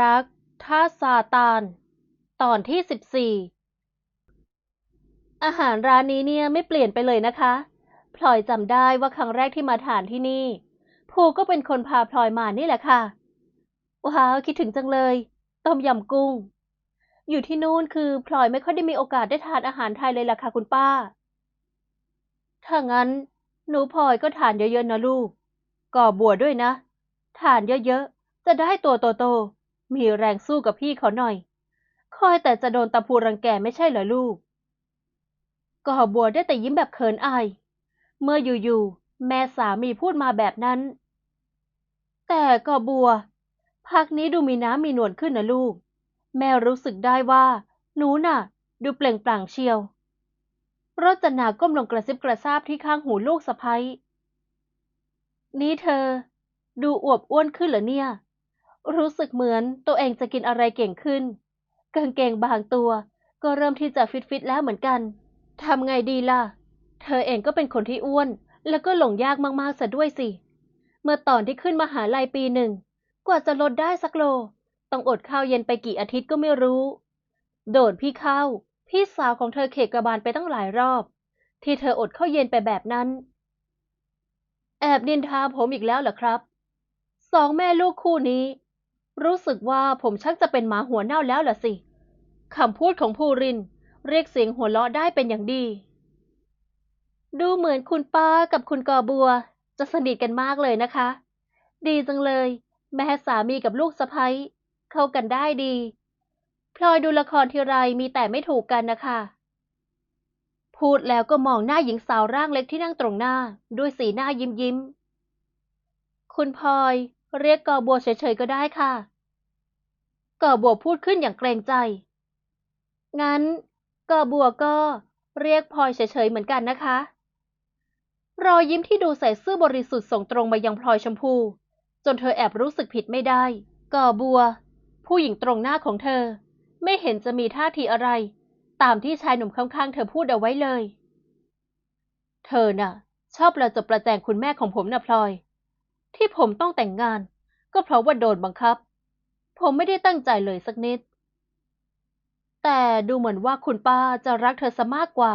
รัก ท่าซาตาน ตอนที่สิบสี่ อาหารร้านนี้เนี่ยไม่เปลี่ยนไปเลยนะคะ พลอยจำได้ว่าครั้งแรกที่มาทานที่นี่ ภูก็เป็นคนพาพลอยมานี่แหละค่ะ ว้าว คิดถึงจังเลย ต้มยำกุ้ง อยู่ที่นู่นคือพลอยไม่ค่อยได้มีโอกาสได้ทานอาหารไทยเลยล่ะค่ะคุณป้า ถ้างั้น หนูพลอยก็ทานเยอะๆนะลูก ก่อบัวด้วยนะ ทานเยอะๆจะได้ตัวโตๆ มีแรงสู้กับพี่เขาหน่อย คอยแต่จะโดนตะพูรังแกไม่ใช่เหรอลูกก่อบัวได้แต่ยิ้มแบบเขินอาย เมื่ออยู่ๆแม่สามีพูดมาแบบนั้น แต่ก่อบัว พักนี้ดูมีน้ำมีนวลขึ้นนะลูก แม่รู้สึกได้ว่า หนูน่ะ ดูเปล่งปลั่งเชียวรจนาก้มลงกระซิบกระซาบที่ข้างหูลูกสะพ้ยนี่เธอ ดูอวบอ้วนขึ้นเหรอเนี่ย รู้สึกเหมือนตัวเองจะกินอะไรเก่งขึ้น กางเกงบางตัว ก็เริ่มที่จะฟิตฟิตๆแล้วเหมือนกันทำไงดีล่ะ เธอเองก็เป็นคนที่อ้วน แล้วก็หลงยากมากๆซะด้วยสิ เมื่อตอนที่ขึ้นมหาลัยปีหนึ่ง กว่าจะลดได้สักโล ต้องอดข้าวเย็นไปกี่อาทิตย์ก็ไม่รู้ โดดพี่เข้า พี่สาวของเธอเขกกระบาลไปตั้งหลายรอบ ที่เธออดข้าวเย็นไปแบบนั้น แอบดินทาผมอีกแล้วเหรอครับ สองแม่ลูกคู่นี้ รู้สึกว่าผมชักจะเป็นหมาหัวเน่าแล้วล่ะสิ คำพูดของภูริน เรียกเสียงหัวเราะได้เป็นอย่างดี ดูเหมือนคุณป้ากับคุณกอบัว จะสนิทกันมากเลยนะคะ ดีจังเลย แม่สามีกับลูกสะใภ้เข้ากันได้ดี พลอยดูละครทีไรมีแต่ไม่ถูกกันนะคะ พูดแล้วก็มองหน้าหญิงสาวร่างเล็กที่นั่งตรงหน้า ด้วยสีหน้ายิ้มยิ้ม คุณพลอย เรียกกอบัวเฉยๆก็ได้ค่ะกอบัวพูดขึ้นอย่างเกรงใจ งั้นกอบัวก็เรียกพลอยเฉยๆเหมือนกันนะคะ รอยยิ้มที่ดูใส่ซื่อบริสุทธิ์ส่งตรงมายังพลอยชมพู จนเธอแอบรู้สึกผิดไม่ได้กอบัว ผู้หญิงตรงหน้าของเธอ ไม่เห็นจะมีท่าทีอะไร ตามที่ชายหนุ่มข้างๆเธอพูดเอาไว้เลย เธอน่ะ ชอบประจบประแจงคุณแม่ของผมนะพลอย ที่ผมต้องแต่งงาน ก็เพราะว่าโดนบังคับ ผมไม่ได้ตั้งใจเลยสักนิด แต่ดูเหมือนว่าคุณป้าจะรักเธอซะมากกว่า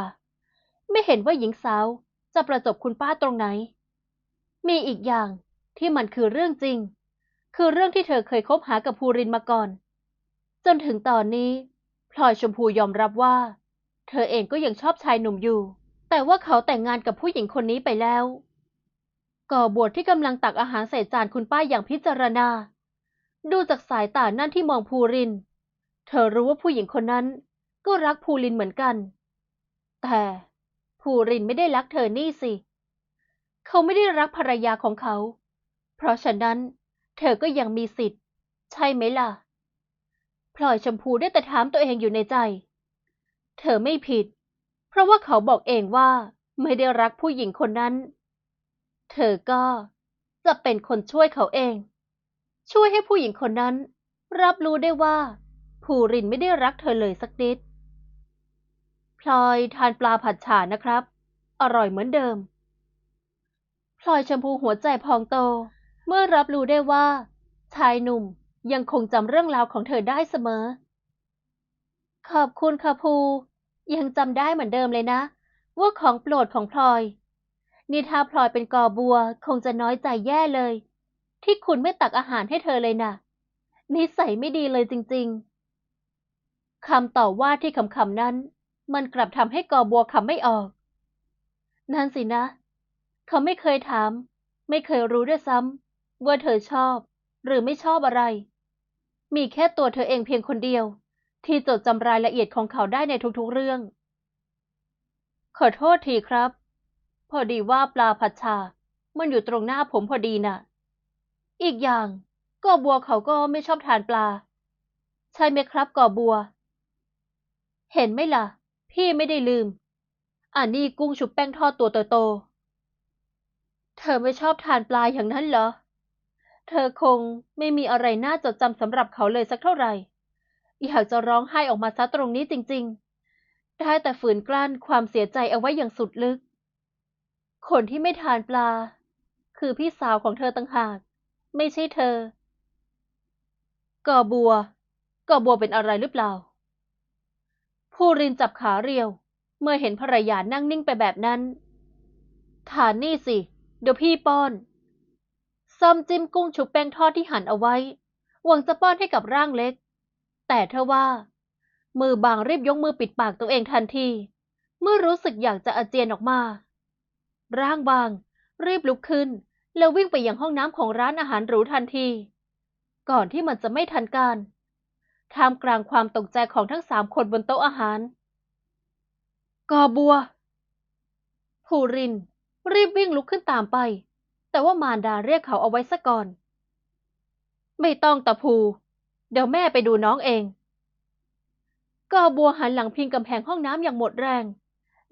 ไม่เห็นว่าหญิงสาวจะประจบคุณป้าตรงไหน มีอีกอย่างที่มันคือเรื่องจริง คือเรื่องที่เธอเคยคบหากับภูรินมาก่อน จนถึงตอนนี้พลอยชมพูยอมรับว่า เธอเองก็ยังชอบชายหนุ่มอยู่ แต่ว่าเขาแต่งงานกับผู้หญิงคนนี้ไปแล้ว ก่อบวชที่กำลังตักอาหารใส่จานคุณป้าอย่างพิจารณา ดูจากสายตานั่นที่มองภูริน เธอรู้ว่าผู้หญิงคนนั้นก็รักภูรินเหมือนกัน แต่ภูรินไม่ได้รักเธอนี่สิ เขาไม่ได้รักภรรยาของเขา เพราะฉะนั้น เธอก็ยังมีสิทธิ์ ใช่ไหมล่ะ พลอยชมพูได้แต่ถามตัวเองอยู่ในใจ เธอไม่ผิด เพราะว่าเขาบอกเองว่าไม่ได้รักผู้หญิงคนนั้น เธอก็จะเป็นคนช่วยเขาเอง ช่วยให้ผู้หญิงคนนั้น รับรู้ได้ว่า ภูรินไม่ได้รักเธอเลยสักนิด พลอยทานปลาผัดฉ่านะครับ อร่อยเหมือนเดิม พลอยชมพูหัวใจพองโต เมื่อรับรู้ได้ว่า ชายหนุ่มยังคงจำเรื่องราวของเธอได้เสมอ ขอบคุณค่ะภู ยังจำได้เหมือนเดิมเลยนะ ว่าของโปรดของพลอย นี่ถ้าพลอยเป็นกอบัว คงจะน้อยใจแย่เลย ที่คุณไม่ตักอาหารให้เธอเลยนะ่ะนิสัยไม่ดีเลยจริง ๆคำต่อว่าที่คำๆนั้น มันกลับทำให้กอบัวคำไม่ออก นั่นสินะ เขาไม่เคยถาม ไม่เคยรู้ด้วยซ้ำว่าเธอชอบ หรือไม่ชอบอะไร มีแค่ตัวเธอเองเพียงคนเดียว ที่จดจำรายละเอียดของเขาได้ในทุกๆเรื่อง ขอโทษทีครับ พอดีว่าปลาผัดชา มันอยู่ตรงหน้าผมพอดีน่ะ อีกอย่างกอบัวเขาก็ไม่ชอบทานปลา ใช่ไหมครับกอบัว เห็นไหมล่ะ พี่ไม่ได้ลืม อันนี้กุ้งชุบแป้งทอดตัวโตๆเธอไม่ชอบทานปลาอย่างนั้นเหรอ เธอคงไม่มีอะไรน่าจดจำสำหรับเขาเลยสักเท่าไหร่อยากจะร้องไห้ออกมาซะตรงนี้จริงๆ ได้แต่ฝืนกลั้นความเสียใจเอาไว้อย่างสุดลึก คนที่ไม่ทานปลา คือพี่สาวของเธอต่างหาก ไม่ใช่เธอ กอบัว กอบัวเป็นอะไรหรือเปล่า ผู้รินจับขาเรียว เมื่อเห็นภรรยานั่งนิ่งไปแบบนั้น ฐานนี่สิ เดี๋ยวพี่ป้อนซอมจิ้มกุ้งชุบแป้งทอดที่หั่นเอาไว้ หวังจะป้อนให้กับร่างเล็ก แต่เธอว่า มือบางรีบยกมือปิดปากตัวเองทันที เมื่อรู้สึกอยากจะอาเจียนออกมา ร่างบาง รีบลุกขึ้น แล้ววิ่งไปยังห้องน้ำของร้านอาหารหรูทันที ก่อนที่มันจะไม่ทันการ ท่ามกลางความตกใจของทั้งสามคนบนโต๊ะอาหาร กอบัว ภูริน รีบวิ่งลุกขึ้นตามไป แต่ว่ามารดาเรียกเขาเอาไว้ซะก่อน ไม่ต้องตะภู เดี๋ยวแม่ไปดูน้องเองกอบัวหันหลังพิงกำแพงห้องน้ำอย่างหมดแรง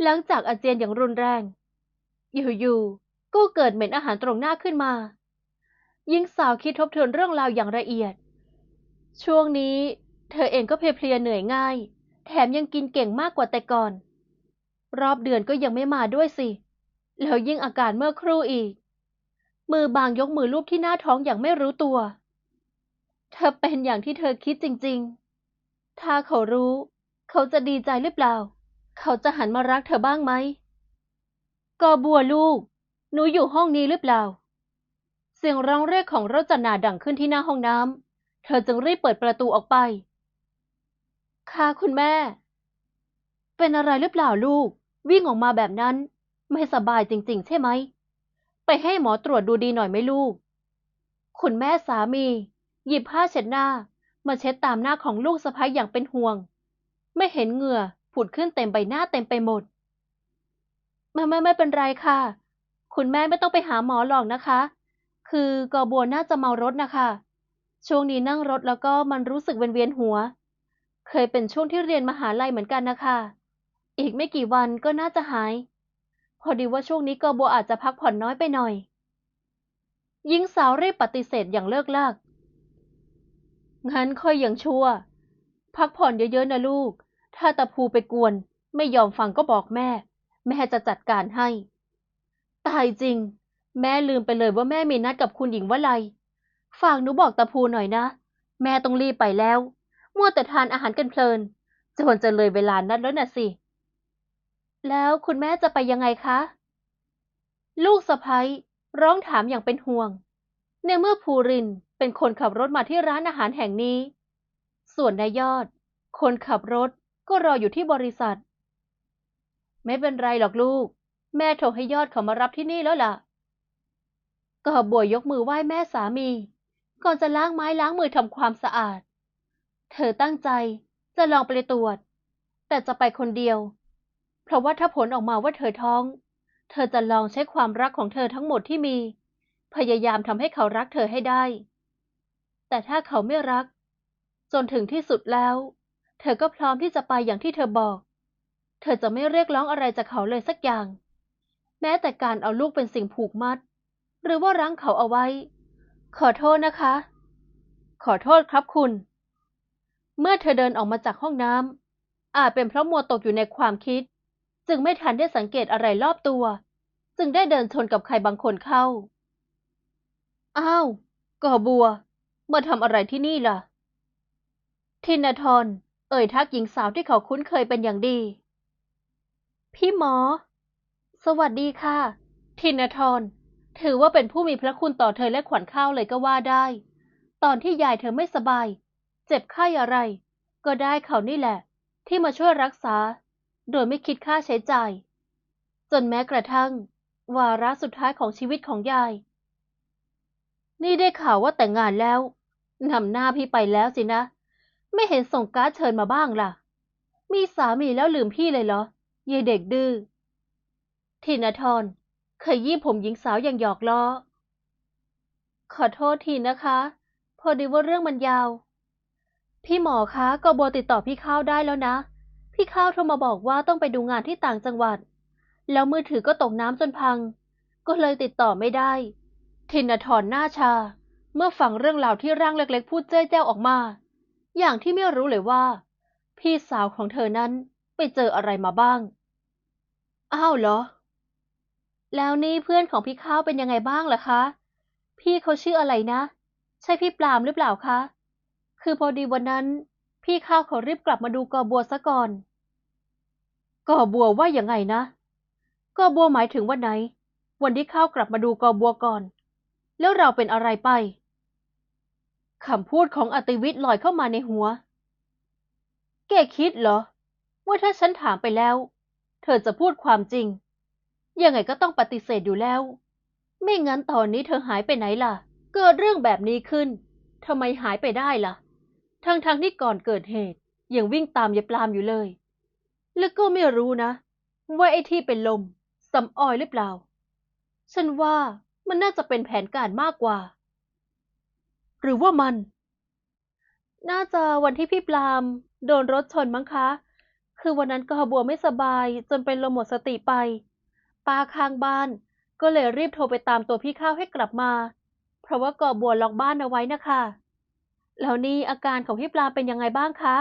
หลังจากอาเจียนอย่างรุนแรง อยู่ๆก็เกิดเหม็นอาหารตรงหน้าขึ้นมาหญิงสาวคิดทบทวนเรื่องราวอย่างละเอียด ช่วงนี้เธอเองก็เพลียเหนื่อยง่าย แถมยังกินเก่งมากกว่าแต่ก่อน รอบเดือนก็ยังไม่มาด้วยสิ แล้วยิ่งอาการเมื่อครู่อีก มือบางยกมือลูบที่หน้าท้องอย่างไม่รู้ตัว เธอเป็นอย่างที่เธอคิดจริง ๆ ถ้าเขารู้ เขาจะดีใจหรือเปล่า เขาจะหันมารักเธอบ้างไหม กอบัวลูก หนูอยู่ห้องนี้หรือเปล่า เสียงร้องเรียกของรจนาดังขึ้นที่หน้าห้องน้ำ เธอจึงรีบเปิดประตูออกไป ค่ะคุณแม่ เป็นอะไรหรือเปล่าลูก วิ่งออกมาแบบนั้น ไม่สบายจริง ๆ ใช่ไหม ไปให้หมอตรวจดูดีหน่อยไหมลูก คุณแม่สามี หยิบผ้าเช็ดหน้า มาเช็ดตามหน้าของลูกสะพ้ายอย่างเป็นห่วง ไม่เห็นเหงื่อผุดขึ้นเต็มใบหน้าเต็มไปหมด ไม่ไม่ไม่เป็นไรค่ะ คุณแม่ไม่ต้องไปหาหมอหรอกนะคะ คือกอบัวน่าจะเมารถนะคะ ช่วงนี้นั่งรถแล้วก็มันรู้สึกเวียนเวียนหัว เคยเป็นช่วงที่เรียนมหาลัยเหมือนกันนะคะ อีกไม่กี่วันก็น่าจะหาย พอดีว่าช่วงนี้กอบัวอาจจะพักผ่อนน้อยไปหน่อยหญิงสาวรีบปฏิเสธอย่างเลิกลากงั้นค่อยยังชั่ว พักผ่อนเยอะๆนะลูก ถ้าตะภูไปกวน ไม่ยอมฟังก็บอกแม่ แม่จะจัดการให้ ตายจริง แม่ลืมไปเลยว่าแม่มีนัดกับคุณหญิงวลัย ฝากหนูบอกตะภูหน่อยนะ แม่ต้องรีบไปแล้ว มัวแต่ทานอาหารกันเพลินจนจะเลยเวลานัดแล้วน่ะสิ แล้วคุณแม่จะไปยังไงคะ ลูกสะพ้ยร้องถามอย่างเป็นห่วง ในเมื่อภูรินเป็นคนขับรถมาที่ร้านอาหารแห่งนี้ ส่วนนายยอด คนขับรถก็รออยู่ที่บริษัท ไม่เป็นไรหรอกลูก แม่โทรให้ยอดเขามารับที่นี่แล้วล่ะก็บวยยกมือไหว้แม่สามี ก่อนจะล้างไม้ล้างมือทำความสะอาด เธอตั้งใจจะลองไปตรวจ แต่จะไปคนเดียว เพราะว่าถ้าผลออกมาว่าเธอท้อง เธอจะลองใช้ความรักของเธอทั้งหมดที่มี พยายามทำให้เขารักเธอให้ได้ แต่ถ้าเขาไม่รัก จนถึงที่สุดแล้ว เธอก็พร้อมที่จะไปอย่างที่เธอบอก เธอจะไม่เรียกร้องอะไรจากเขาเลยสักอย่าง แม้แต่การเอาลูกเป็นสิ่งผูกมัด หรือว่ารั้งเขาเอาไว้ ขอโทษนะคะ ขอโทษครับคุณ เมื่อเธอเดินออกมาจากห้องน้ำอาจเป็นเพราะมัวตกอยู่ในความคิด จึงไม่ทันได้สังเกตอะไรรอบตัว จึงได้เดินชนกับใครบางคนเข้า อ้าวก่อบัว มาทำอะไรที่นี่ล่ะ ทินทรเอ่ยทักหญิงสาวที่เขาคุ้นเคยเป็นอย่างดี พี่หมอ สวัสดีค่ะ ทินทร ถือว่าเป็นผู้มีพระคุณต่อเธอและขวัญข้าวเลยก็ว่าได้ ตอนที่ยายเธอไม่สบาย เจ็บไข้อะไร ก็ได้เขานี่แหละ ที่มาช่วยรักษา โดยไม่คิดค่าใช้จ่าย จนแม้กระทั่ง วาระสุดท้ายของชีวิตของยาย นี่ได้ข่าวว่าแต่งงานแล้วนำหน้าพี่ไปแล้วสินะ ไม่เห็นส่งการ์ดเชิญมาบ้างล่ะ มีสามีแล้วลืมพี่เลยเหรอ ยายเด็กดื้อทินาทรเคยยี่ผมหญิงสาวอย่างหยอกล้อ ขอโทษทีนะคะ พอดีว่าเรื่องมันยาว พี่หมอคะก็โบติดต่อพี่ข้าวได้แล้วนะ พี่ข้าวโทรมาบอกว่าต้องไปดูงานที่ต่างจังหวัด แล้วมือถือก็ตกน้ำจนพัง ก็เลยติดต่อไม่ได้ ทินาทรหน้าชา เมื่อฟังเรื่องราวที่ร่างเล็กๆ พูดเจ้ยแจ้วออกมา อย่างที่ไม่รู้เลยว่า พี่สาวของเธอนั้นไปเจออะไรมาบ้าง อ้าวเหรอ แล้วนี่เพื่อนของพี่ข้าวเป็นยังไงบ้างล่ะคะ พี่เขาชื่ออะไรนะ ใช่พี่ปลามหรือเปล่าคะคืคือพอดีวันนั้น พี่ข้าวเขารีบกลับมาดูกอบัวซะก่อน กอบัวว่ายังไงนะ กอบัวหมายถึงวันไหน วันที่ข้าวกลับมาดูกอบัวก่อน แล้วเราเป็นอะไรไปคำพูดของอติวิทย์ลอยเข้ามาในหัว แกคิดเหรอ ว่าถ้าฉันถามไปแล้ว เธอจะพูดความจริง ยังไงก็ต้องปฏิเสธอยู่แล้ว ไม่งั้นตอนนี้เธอหายไปไหนล่ะ เกิดเรื่องแบบนี้ขึ้นทำไมหายไปได้ล่ะ ทั้งๆทที่ก่อนเกิดเหตุ ยังวิ่งตามยายปลามอยู่เลย แล้วก็ไม่รู้นะ ว่าไอ้ที่เป็นลมสำออยหรือเปล่า ฉันว่ามันน่าจะเป็นแผนการมากกว่า หรือว่ามัน น่าจะวันที่พี่ปลาม โดนรถชนมั้งคะ คือวันนั้นกอบัวไม่สบายจนเป็นลมหมดสติไป ป้าข้างบ้าน ก็เลยรีบโทรไปตามตัวพี่ข้าวให้กลับมา เพราะว่ากอบัวล็อกบ้านเอาไว้นะคะ แล้วนี่อาการของพี่ปลาเป็นยังไงบ้างคะ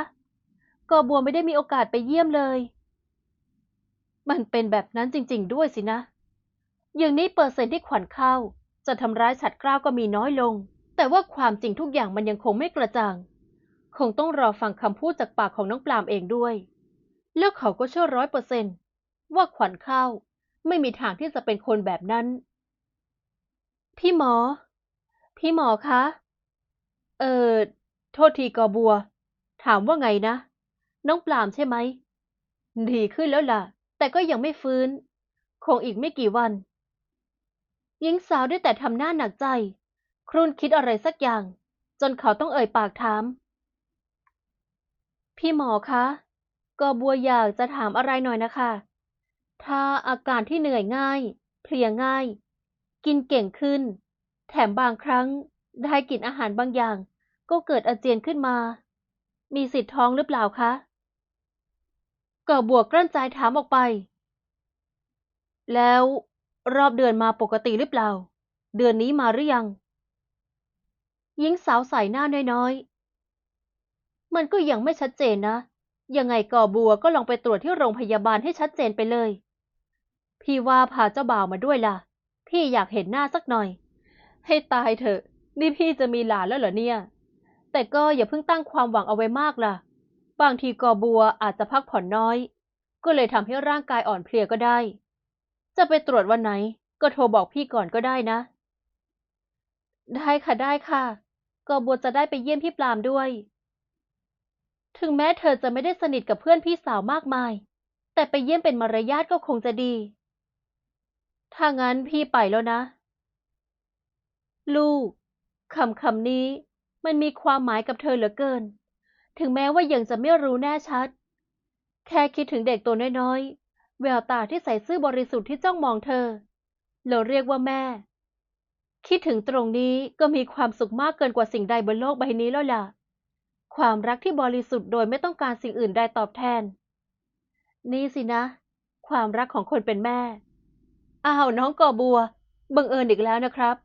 กอบัวไม่ได้มีโอกาสไปเยี่ยมเลย มันเป็นแบบนั้นจริง ๆ ด้วยสินะ อย่างนี้เปอร์เซ็นต์ที่ขวัญเข้า จะทำร้ายฉัดเกล้าวก็มีน้อยลง แต่ว่าความจริงทุกอย่างมันยังคงไม่กระจ่าง คงต้องรอฟังคำพูดจากปากของน้องปลามเองด้วย แล้วเขาก็เชื่อร้อยเปอร์เซนต์ว่าขวัญเข้าไม่มีทางที่จะเป็นคนแบบนั้น พี่หมอ พี่หมอคะ เออโทษทีกอบัว ถามว่าไงนะ น้องปลามใช่ไหม ดีขึ้นแล้วล่ะ แต่ก็ยังไม่ฟื้น คงอีกไม่กี่วัน หญิงสาวได้แต่ทำหน้าหนักใจ ครุ่นคิดอะไรสักอย่าง จนเขาต้องเอ่ยปากถาม พี่หมอคะ กอบัวอยากจะถามอะไรหน่อยนะคะ ถ้าอาการที่เหนื่อยง่าย เพลียง่าย กินเก่งขึ้น แถมบางครั้งได้กินอาหารบางอย่าง ก็เกิดอาเจียนขึ้นมา มีสิทธิ์ท้องหรือเปล่าคะกอบัวกลั้นใจถามออกไป แล้วรอบเดือนมาปกติหรือเปล่า เดือนนี้มาหรือยังหญิงสาวใส่หน้าน้อยๆ มันก็ยังไม่ชัดเจนนะ ยังไงก่อบัวก็ลองไปตรวจที่โรงพยาบาลให้ชัดเจนไปเลย พี่ว่าพาเจ้าบ่าวมาด้วยล่ะ พี่อยากเห็นหน้าสักหน่อย ให้ตายเถอะ นี่พี่จะมีหลานแล้วเหรอเนี่ย แต่ก็อย่าเพิ่งตั้งความหวังเอาไว้มากล่ะ บางทีกอบัวอาจจะพักผ่อนน้อย ก็เลยทำให้ร่างกายอ่อนเพลียก็ได้ จะไปตรวจวันไหน ก็โทรบอกพี่ก่อนก็ได้นะ ได้ค่ะได้ค่ะกอบัวจะได้ไปเยี่ยมพี่ปลามด้วย ถึงแม้เธอจะไม่ได้สนิทกับเพื่อนพี่สาวมากมาย แต่ไปเยี่ยมเป็นมารยาทก็คงจะดี ถ้างั้นพี่ไปแล้วนะ ลูกคำคำนี้มันมีความหมายกับเธอเหลือเกิน ถึงแม้ว่ายังจะไม่รู้แน่ชัด แค่คิดถึงเด็กตัวน้อยๆ แววตาที่ใส่ซื่อบริสุทธิ์ที่จ้องมองเธอ เราเรียกว่าแม่ คิดถึงตรงนี้ก็มีความสุขมากเกินกว่าสิ่งใดบนโลกใบนี้แล้วล่ะ ความรักที่บริสุทธิ์โดยไม่ต้องการสิ่งอื่นใดตอบแทน นี่สินะ ความรักของคนเป็นแม่ อ้าวน้องกอบัว บังเอิญอีกแล้วนะครับ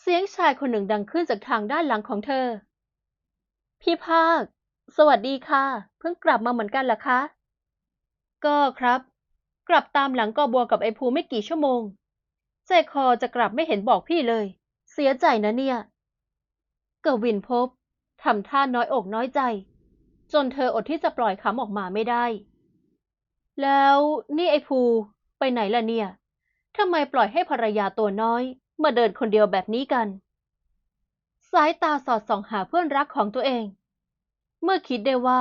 เสียงชายคนหนึ่งดังขึ้นจากทางด้านหลังของเธอ พี่ภาค สวัสดีค่ะ เพิ่งกลับมาเหมือนกันเหรอคะ ก็ครับ กลับตามหลังกอบัวกับไอ้ภูไม่กี่ชั่วโมงใจคอจะกลับไม่เห็นบอกพี่เลย เสียใจนะเนี่ยกวินพบ ทำท่าน้อยอกน้อยใจ จนเธออดที่จะปล่อยคำออกมาไม่ได้ แล้วนี่ไอ้ภูไปไหนล่ะเนี่ยทำไมปล่อยให้ภรรยาตัวน้อย มาเดินคนเดียวแบบนี้กัน สายตาสอดส่องหาเพื่อนรักของตัวเอง เมื่อคิดได้ว่า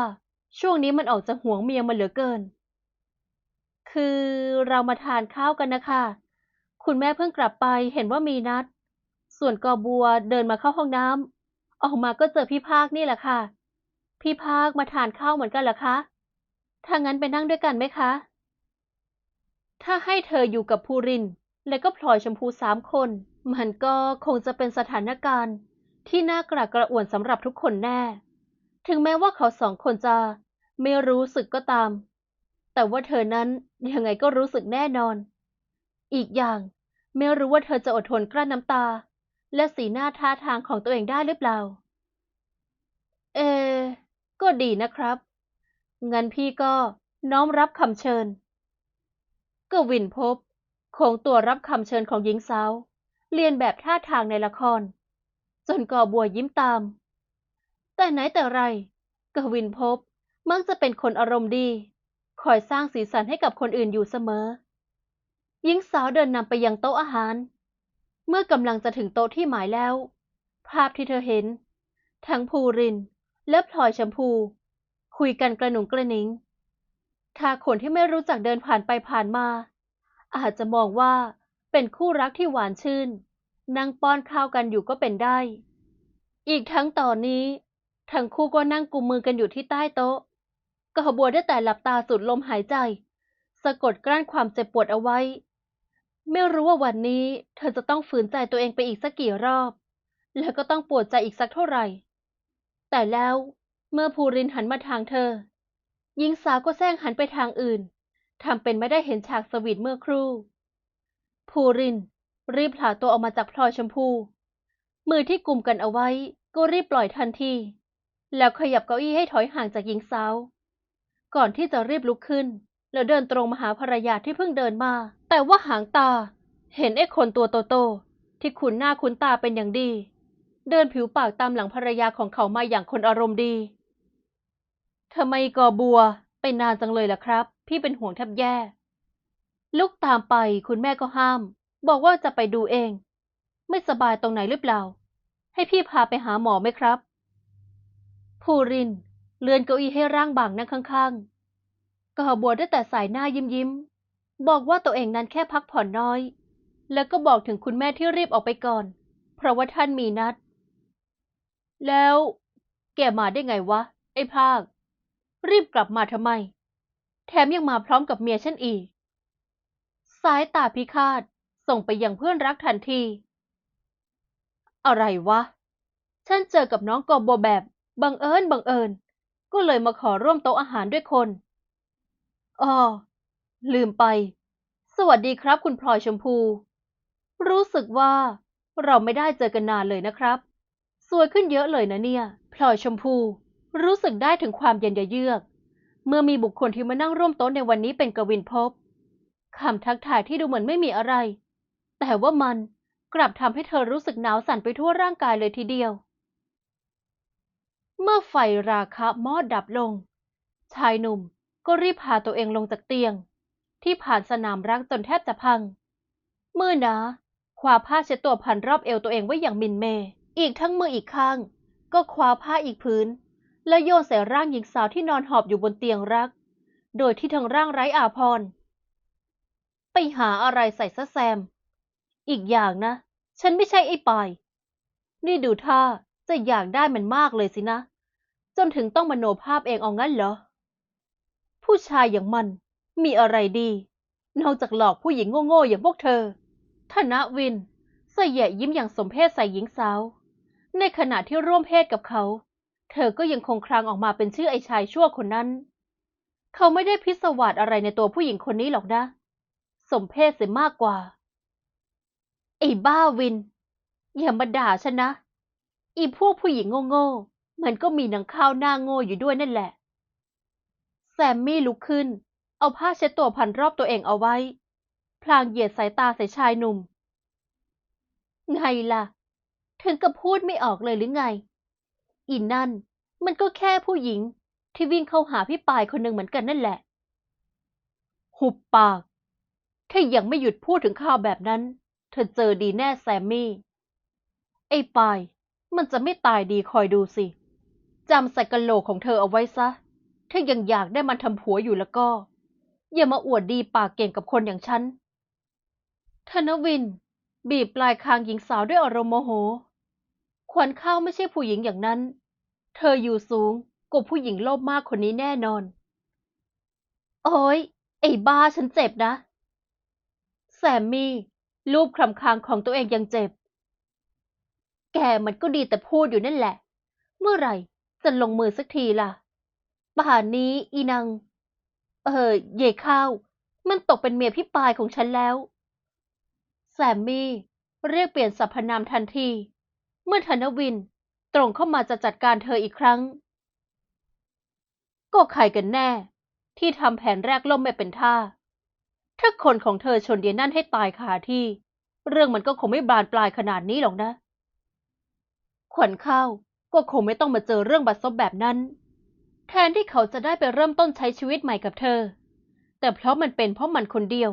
ช่วงนี้มันออกจะห่วงเมียมันเหลือเกิน คือเรามาทานข้าวกันนะคะ คุณแม่เพิ่งกลับไปเห็นว่ามีนัด ส่วนกอบัวเดินมาเข้าห้องน้ำ ออกมาก็เจอพี่ภาคนี่แหละค่ะ พี่ภาคมาทานข้าวเหมือนกันเหรอคะ ถ้างั้นไปนั่งด้วยกันไหมคะ ถ้าให้เธออยู่กับภูริน และก็พลอยชมพูสามคน มันก็คงจะเป็นสถานการณ์ที่น่ากระกระอ่วนสำหรับทุกคนแน่ ถึงแม้ว่าเขาสองคนจะไม่รู้สึกก็ตาม แต่ว่าเธอนั้นยังไงก็รู้สึกแน่นอน อีกอย่างไม่รู้ว่าเธอจะอดทนกลั้นน้ำตา และสีหน้าท่าทางของตัวเองได้หรือเปล่า เอ ก็ดีนะครับ งั้นพี่ก็น้อมรับคำเชิญ กวินพบคงตัวรับคำเชิญของหญิงสาว เรียนแบบท่าทางในละคร จนก่อบัวยิ้มตาม แต่แต่ไหนแต่ไร กวินพบมักจะเป็นคนอารมณ์ดี คอยสร้างสีสันให้กับคนอื่นอยู่เสมอ หญิงสาวเดินนำไปยังโต๊ะอาหาร เมื่อกำลังจะถึงโต๊ะที่หมายแล้ว ภาพที่เธอเห็น ทั้งภูรินและพลอยชมพู คุยกันกระหนุงกระหนิง ถ้าคนที่ไม่รู้จักเดินผ่านไปผ่านมา อาจจะมองว่าเป็นคู่รักที่หวานชื่น นั่งป้อนข้าวกันอยู่ก็เป็นได้ อีกทั้งตอนนี้ ทั้งคู่ก็นั่งกุมมือกันอยู่ที่ใต้โต๊ะกระบัวได้แต่หลับตาสูดลมหายใจ สะกดกลั้นความเจ็บปวดเอาไว้ ไม่รู้ว่าวันนี้เธอจะต้องฝืนใจตัวเองไปอีกสักกี่รอบ แล้วก็ต้องปวดใจอีกสักเท่าไหร่ แต่แล้วเมื่อภูรินหันมาทางเธอ หญิงสาวก็แซงหันไปทางอื่นทำเป็นไม่ได้เห็นฉากสวีทเมื่อครู่ ภูริน รีบผลาตัวออกมาจากพลอยชมพู มือที่กุมกันเอาไว้ก็รีบปล่อยทันที แล้วขยับเก้าอี้ให้ถอยห่างจากหญิงสาว ก่อนที่จะรีบลุกขึ้น แล้วเดินตรงมาหาภรรยาที่เพิ่งเดินมา แต่ว่าหางตา เห็นไอ้คนตัวโตๆที่คุ้นหน้าคุ้นตาเป็นอย่างดี เดินผิวปากตามหลังภรรยาของเขามาอย่างคนอารมณ์ดีทำไมกอบัวไปนานจังเลยล่ะครับ พี่เป็นห่วงแทบแย่ลุกตามไปคุณแม่ก็ห้าม บอกว่าจะไปดูเอง ไม่สบายตรงไหนหรือเปล่า ให้พี่พาไปหาหมอไหมครับ ภูรินเลื่อนเก้าอี้ให้ร่างบางนั่งข้างๆ กอบัวได้แต่สายหน้ายิ้มยิ้ม บอกว่าตัวเองนั้นแค่พักผ่อนน้อย แล้วก็บอกถึงคุณแม่ที่รีบออกไปก่อน เพราะว่าท่านมีนัด แล้ว แกมาได้ไงวะ ไอ้ภาค รีบกลับมาทำไม แถมยังมาพร้อมกับเมียฉันอีก สายตาพิฆาตส่งไปยังเพื่อนรักทันที อะไรวะ ฉันเจอกับน้องกอบโบแบบบังเอิญบังเอิญ ก็เลยมาขอร่วมโต๊ะอาหารด้วยคน อ๋อลืมไป สวัสดีครับคุณพลอยชมพู รู้สึกว่าเราไม่ได้เจอกันนานเลยนะครับ สวยขึ้นเยอะเลยนะเนี่ย พลอยชมพู รู้สึกได้ถึงความเย็นเยือก เมื่อมีบุคคลที่มานั่งร่วมโต๊ะในวันนี้เป็นกวินพบคำทักทายที่ดูเหมือนไม่มีอะไร แต่ว่ามันกลับทำให้เธอรู้สึกหนาวสั่นไปทั่วร่างกายเลยทีเดียว เมื่อไฟราคะมอดดับลง ชายหนุ่ม ก็รีบพาตัวเองลงจากเตียง ที่ผ่านสนามรักจนแทบจะพัง มือหนาคว้าผ้าเช็ดตัวพันรอบเอวตัวเองไว้อย่างมินเม อีกทั้งมืออีกข้าง ก็คว้าผ้าอีกพื้น และโยนใส่ร่างหญิงสาวที่นอนหอบอยู่บนเตียงรัก โดยที่ทั้งร่างไร้อาภรไปหาอะไรใส่ซะแซม อีกอย่างนะ ฉันไม่ใช่ไอ้ปาย นี่ดูท่าจะอยากได้มันมากเลยสินะ จนถึงต้องมโนภาพเองเอางั้นเหรอ ผู้ชายอย่างมันมีอะไรดี นอกจากหลอกผู้หญิงโง่ๆอย่างพวกเธอธนวินเสยแยะยิ้มอย่างสมเพศใส่หญิงสาว ในขณะที่ร่วมเพศกับเขา เธอก็ยังคงครางออกมาเป็นชื่อไอ้ชายชั่วคนนั้น เขาไม่ได้พิศวาสอะไรในตัวผู้หญิงคนนี้หรอกนะ สมเพศเสียมากกว่า ไอ้บ้าวิน อย่ามาด่าฉันนะ อีพวกผู้หญิงโง่ๆมันก็มีหนังข้าวหน้าโง่อยู่ด้วยนั่นแหละ แซมมี่ลุกขึ้น เอาผ้าเช็ดตัวพันรอบตัวเองเอาไว้ พลางเหยียดสายตาใส่ชายหนุ่ม ไงล่ะ ถึงกับพูดไม่ออกเลยหรือไงอีนั่น มันก็แค่ผู้หญิงที่วิ่งเข้าหาพี่ปายคนหนึ่งเหมือนกันนั่นแหละ หุบปาก ถ้ายังไม่หยุดพูดถึงข่าวแบบนั้น เธอเจอดีแน่แซมมี่ ไอ้ปาย มันจะไม่ตายดีคอยดูสิ จำใส่กะโหลกของเธอเอาไว้ซะ ถ้ายังอยากได้มันทำผัวอยู่แล้วก็ อย่ามาอวดดีปากเก่งกับคนอย่างฉัน ธนวิน บีบปลายคางหญิงสาวด้วยอารมณ์โมโห ขวัญข้าวไม่ใช่ผู้หญิงอย่างนั้น เธออยู่สูงกว่าผู้หญิงโลภมากคนนี้แน่นอน โอ้ยไอ้บ้าฉันเจ็บนะ แซมมี่ลูบคลำคางของตัวเองยังเจ็บ แกมันก็ดีแต่พูดอยู่นั่นแหละ เมื่อไหร่จะลงมือสักทีล่ะ ป่านนี้อีนังเออเย่ข้าว มันตกเป็นเมียพี่ปายของฉันแล้ว แซมมี่เรียกเปลี่ยนสรรพนามทันที เมื่อธนวินตรงเข้ามาจะจัดการเธออีกครั้ง ก็ใครกันแน่ ที่ทำแผนแรกล่มไม่เป็นท่า ถ้าคนของเธอชนเดียนั่นให้ตายคาที่ เรื่องมันก็คงไม่บานปลายขนาดนี้หรอกนะ ขวัญข้าวก็คงไม่ต้องมาเจอเรื่องบัดซบแบบนั้น แทนที่เขาจะได้ไปเริ่มต้นใช้ชีวิตใหม่กับเธอ แต่เพราะมันเป็นเพราะมันคนเดียว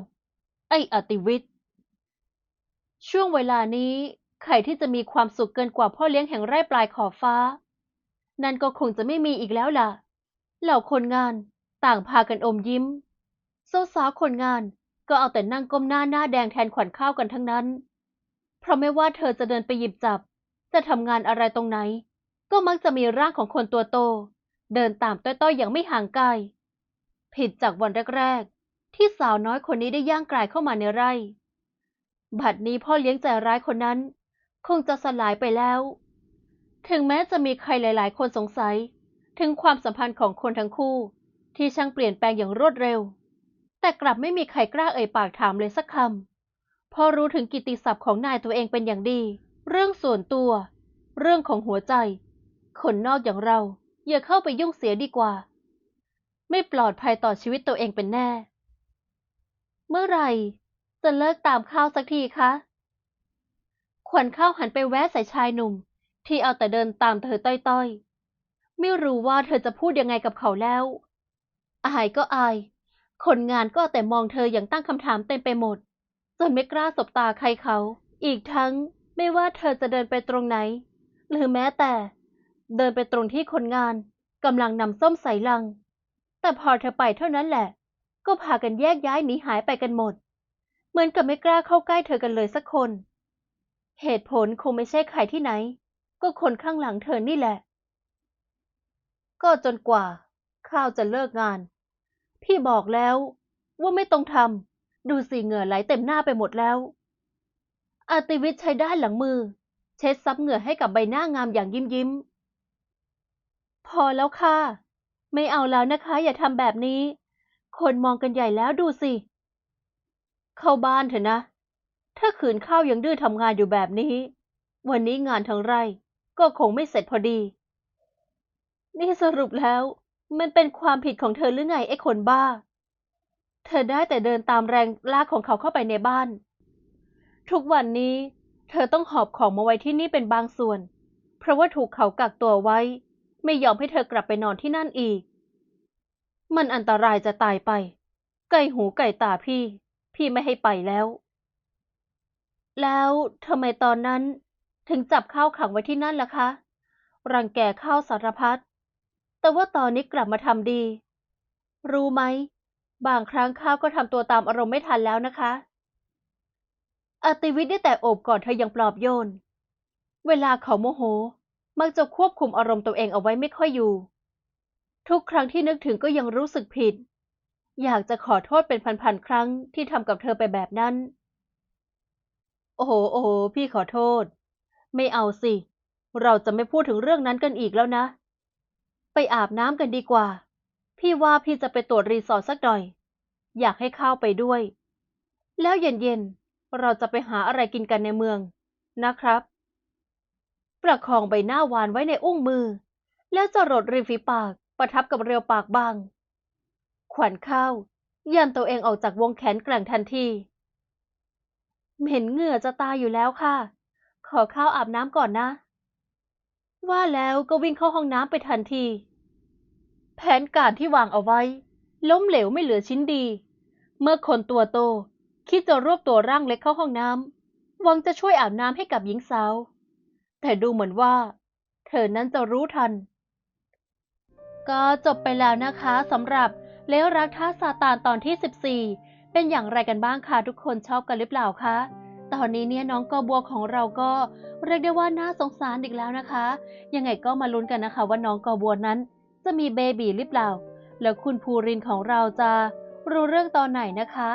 ไอ้อติวิทย์ช่วงเวลานี้ใครที่จะมีความสุขเกินกว่าพ่อเลี้ยงแห่งไร่ปลายขอบฟ้า นั่นก็คงจะไม่มีอีกแล้วล่ะ เหล่าคนงานต่างพากันอมยิ้มสาวๆคนงานก็เอาแต่นั่งก้มหน้าหน้าแดงแทนขวัญข้าวกันทั้งนั้น เพราะไม่ว่าเธอจะเดินไปหยิบจับ จะทำงานอะไรตรงไหน ก็มักจะมีร่างของคนตัวโต เดินตามต้อยๆอย่างไม่ห่างไกล ผิดจากวันแรกๆ ที่สาวน้อยคนนี้ได้ย่างกลายเข้ามาในไร่ บัดนี้พ่อเลี้ยงใจร้ายคนนั้น คงจะสลายไปแล้ว ถึงแม้จะมีใครหลาย ๆ คนสงสัย ถึงความสัมพันธ์ของคนทั้งคู่ ที่ช่างเปลี่ยนแปลงอย่างรวดเร็ว แต่กลับไม่มีใครกล้าเอ่ยปากถามเลยสักคำเพราะรู้ถึงกิตติศัพท์ของนายตัวเองเป็นอย่างดี เรื่องส่วนตัว เรื่องของหัวใจ คนนอกอย่างเรา อย่าเข้าไปยุ่งเสียดีกว่า ไม่ปลอดภัยต่อชีวิตตัวเองเป็นแน่ เมื่อไหร่จะเลิกตามข้าวสักทีคะ ขวัญข้าวหันไปแวะใส่ชายหนุ่ม ที่เอาแต่เดินตามเธอต้อยๆ ไม่รู้ว่าเธอจะพูดยังไงกับเขาแล้ว อายก็อาย คนงานก็แต่มองเธออย่างตั้งคำถามเต็มไปหมด จนไม่กล้าสบตาใครเขา อีกทั้งไม่ว่าเธอจะเดินไปตรงไหน หรือแม้แต่ เดินไปตรงที่คนงานกำลังนำส้มใส่ลัง แต่พอเธอไปเท่านั้นแหละ ก็พากันแยกย้ายหนีหายไปกันหมด เหมือนกับไม่กล้าเข้าใกล้เธอกันเลยสักคน เหตุผลคงไม่ใช่ใครที่ไหน ก็คนข้างหลังเธอนี่แหละ ก็จนกว่า ข้าวจะเลิกงาน พี่บอกแล้วว่าไม่ต้องทำดูสิเหงื่อไหลเต็มหน้าไปหมดแล้ว อาติวิทย์ใช้ด้านหลังมือ เช็ดซับเหงื่อให้กับใบหน้างามอย่างยิ้มยิ้ม พอแล้วค่ะ ไม่เอาแล้วนะคะ อย่าทำแบบนี้ คนมองกันใหญ่แล้วดูสิ เข้าบ้านเถอะนะ ถ้าขืนข้าวยังดื้อทำงานอยู่แบบนี้ วันนี้งานทั้งไร่ ก็คงไม่เสร็จพอดี นี่สรุปแล้ว มันเป็นความผิดของเธอหรือไงไอ้คนบ้า เธอได้แต่เดินตามแรงลากของเขาเข้าไปในบ้าน ทุกวันนี้ เธอต้องหอบของมาไว้ที่นี่เป็นบางส่วน เพราะว่าถูกเขากักตัวไว้ ไม่ยอมให้เธอกลับไปนอนที่นั่นอีก มันอันตรายจะตายไป ไก่หูไก่ตาพี่ พี่ไม่ให้ไปแล้ว แล้วทำไมตอนนั้น ถึงจับข้าวขังไว้ที่นั่นล่ะคะ รังแกข้าวสารพัด แต่ว่าตอนนี้กลับมาทำดี รู้ไหม บางครั้งข้าวก็ทำตัวตามอารมณ์ไม่ทันแล้วนะคะอติวิทย์ได้แต่โอบกอดเธออย่างปลอบโยน เวลาเขาโมโห มักจะควบคุมอารมณ์ตัวเองเอาไว้ไม่ค่อยอยู่ ทุกครั้งที่นึกถึงก็ยังรู้สึกผิด อยากจะขอโทษเป็นพันๆครั้งที่ทำกับเธอไปแบบนั้น โอ้โหโอ้โหพี่ขอโทษ ไม่เอาสิ เราจะไม่พูดถึงเรื่องนั้นกันอีกแล้วนะ ไปอาบน้ำกันดีกว่า พี่ว่าพี่จะไปตรวจรีสอร์ทสักหน่อย อยากให้ข้าวไปด้วย แล้วเย็นๆเราจะไปหาอะไรกินกันในเมืองนะครับ ประคองใบหน้าหวานไว้ในอุ้งมือ แล้วจรดริมฝีปากประทับกับเรียวปากบาง ขวัญข้าวยันตัวเองออกจากวงแขนแกร่งทันที เห็นเหงื่อจะตายอยู่แล้วค่ะ ขอข้าวอาบน้ำก่อนนะ ว่าแล้วก็วิ่งเข้าห้องน้ำไปทันที แผนการที่วางเอาไว้ ล้มเหลวไม่เหลือชิ้นดี เมื่อคนตัวโต คิดจะรวบตัวร่างเล็กเข้าห้องน้ำหวังจะช่วยอาบน้ำให้กับหญิงสาว แต่ดูเหมือนว่า เธอนั้นจะรู้ทัน ก็จบไปแล้วนะคะสำหรับเลวรักท่าซาตานตอนที่ 14 เป็นอย่างไรกันบ้างคะทุกคนชอบกันหรือเปล่าคะตอนนี้เนี่ยน้องกอบัวของเราก็เรียกได้ว่าน่าสงสารอีกแล้วนะคะ ยังไงก็มาลุ้นกันนะคะ ว่าน้องกอบัวนั้น จะมีเบบีหรือเปล่า แล้วคุณภูรินของเราจะรู้เรื่องตอนไหนนะคะ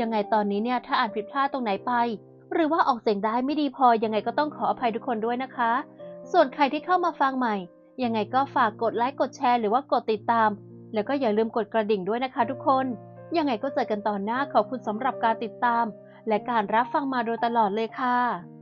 ยังไงตอนนี้เนี่ยถ้าอ่านผิดพลาดตรงไหนไป หรือว่าออกเสียงได้ไม่ดีพอยังไงก็ต้องขออภัยทุกคนด้วยนะคะ ส่วนใครที่เข้ามาฟังใหม่ ยังไงก็ฝากกดไลค์กดแชร์หรือว่ากดติดตาม แล้วก็อย่าลืมกดกระดิ่งด้วยนะคะ ทุกคน ยังไงก็เจอกันตอนหน้าขอบคุณสำหรับการติดตาม และการรับฟังมาโดยตลอดเลยค่ะ